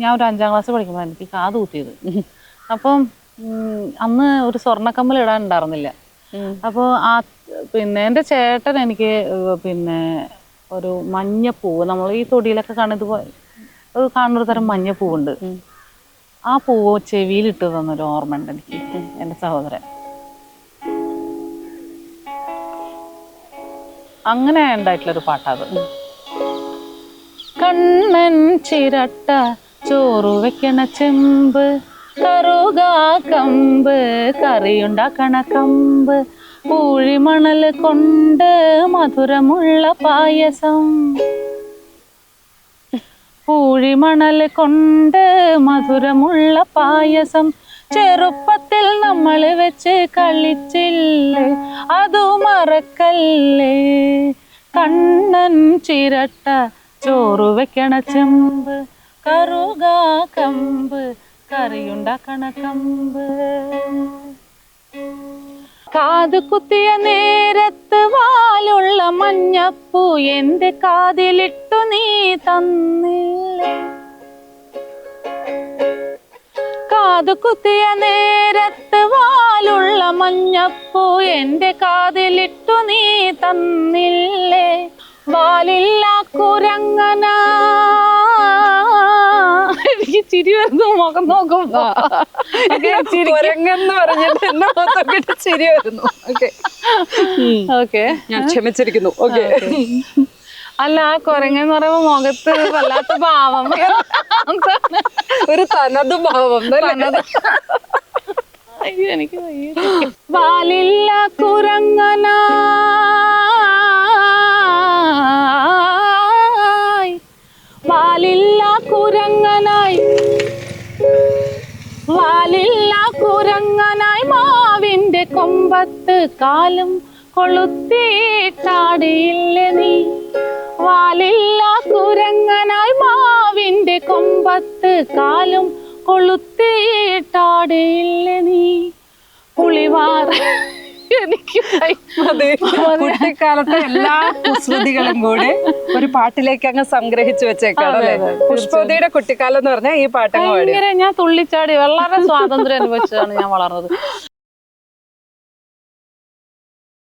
ഞാൻ ഒരു അഞ്ചാം ക്ലാസ് പഠിക്കുമ്പോൾ എനിക്ക് കാത് കുത്തിയത് അപ്പം അന്ന് ഒരു സ്വർണക്കമ്മൽ ഇടാൻ ഉണ്ടായിരുന്നില്ല അപ്പോൾ ആ പിന്നെ എന്റെ ചേട്ടൻ എനിക്ക് പിന്നെ ഒരു മഞ്ഞപ്പൂവ് നമ്മൾ ഈ തൊടിയിലൊക്കെ കാണുന്നത് ഒരു കാണുന്നൊരു തരം മഞ്ഞപ്പൂവുണ്ട്. ആ പൂവ് ചെവിയിലിട്ട് തന്നൊരു ഓർമ്മ ഉണ്ട് എനിക്ക് എന്റെ സഹോദരൻ. അങ്ങനെ ഉണ്ടായിട്ടുള്ളൊരു പാട്ടാണ് കണ്ണൻ ചിരട്ട ചോറ് വെക്കണ ചെമ്പ് കറുക കമ്പ് കറിയുണ്ടാക്കണ കമ്പ് പൂഴിമണൽ കൊണ്ട് മധുരമുള്ള പായസം. പൂഴിമണൽ കൊണ്ട് മധുരമുള്ള പായസം ചെറുപ്പത്തിൽ നമ്മൾ വെച്ച് കളിച്ചില്ലേ അതു മറക്കല്ലേ? കണ്ണൻ ചിരട്ട ചോറ് വെക്കണ ചെമ്പ് കറുക കമ്പ് കറിയുണ്ടാക്കണ കമ്പ് കാത് കുത്തിയ നേരത്ത് വാലുള്ള മഞ്ഞപ്പൂ എന്റെ കാതിലിട്ടു നീ തന്നില്ല? കാത് കുത്തിയ നേരത്ത് വാലുള്ള മഞ്ഞപ്പൂ എന്റെ കാതിലിട്ടു നീ തന്നില്ലേ? വാലില്ല കുരങ്ങന ചിരി വരുന്നു മുഖം നോക്കുമ്പോ കുരങ്ങെന്ന് പറഞ്ഞിട്ട് എന്നെ മൊത്തം ചിരി വരുന്നു ഓക്കെ ഓക്കെ ഞാൻ ക്ഷമിച്ചിരിക്കുന്നു. ഓക്കെ അല്ല ആ കുരങ്ങെന്ന് പറയുമ്പോ മുഖത്ത് വല്ലാത്ത ഭാവം. ഒരു തനത് ഭാവം. തനത്. എനിക്ക് വയ്യ. വാലില്ല വാലില്ല കുരങ്ങനായി. വാലില്ല കുരങ്ങനായി മാവിന്റെ കൊമ്പത്ത് കാലും കൊളുത്തിട്ടാടിയില്ലേ നീ. വാലില്ല കുരങ്ങനായി മാവിന്റെ കൊമ്പത്ത് കാലും കൊളുത്തിട്ടാടിയില്ലേ നീ. പുളിവാർ എനിക്ക് കുട്ടിക്കാലത്തെ എല്ലാ കുസൃതികളും കൂടെ ഒരു പാട്ടിലേക്ക് അങ്ങ് സംഗ്രഹിച്ചു വെച്ചേക്കാണ് അല്ലേ? പുഷ്പതിയുടെ കുട്ടിക്കാലം എന്ന് പറഞ്ഞാൽ ഈ പാട്ടങ്ങ് ഞാൻ തുള്ളിച്ചാടി വളരെ സ്വാതന്ത്ര്യം അനുഭവിച്ചാണ് ഞാൻ വളർന്നത്.